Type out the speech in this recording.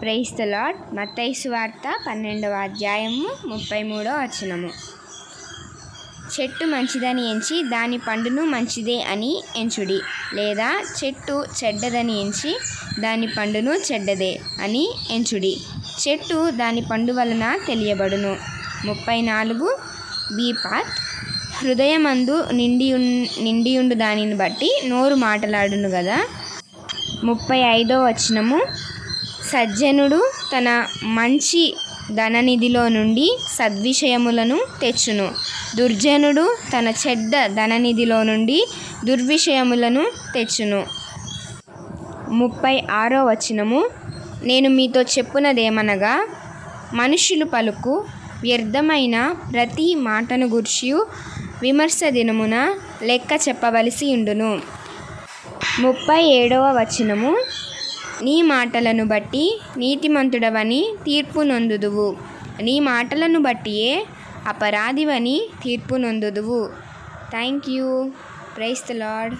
Price the lord మత్తైసు వార్త పన్నెండవ అధ్యాయము ముప్పై మూడో వచనము. చెట్టు మంచిదని ఎంచి దాని పండును మంచిదే అని ఎంచుడి లేదా చెట్టు చెడ్డదని ఎంచి దాని పండును చెడ్డదే అని ఎంచుడి. చెట్టు దాని పండు వలన తెలియబడును. ముప్పై నాలుగు బీపాత్ హృదయమందు నిండి నిండియుండు దానిని బట్టి నోరు మాటలాడును కదా ముప్పై ఐదో వచనము. సజ్జనుడు తన మంచి ధననిధిలో నుండి సద్విషయములను తెచ్చును. దుర్జనుడు తన చెడ్డ ధననిధిలో నుండి దుర్విషయములను తెచ్చును. ముప్పై ఆరో వచనము. నేను మీతో చెప్పునదేమనగా మనుషులు పలుకు వ్యర్థమైన ప్రతి మాటను గుర్చి విమర్శ దినమున లెక్క చెప్పవలసి ఉండును. ముప్పై ఏడవ వచనము. నీ మాటలను బట్టి నీతిమంతుడవని తీర్పు నొందుదువు నీ మాటలను బట్టియే అపరాధివని తీర్పు నొందుదువు thank you. Praise the Lord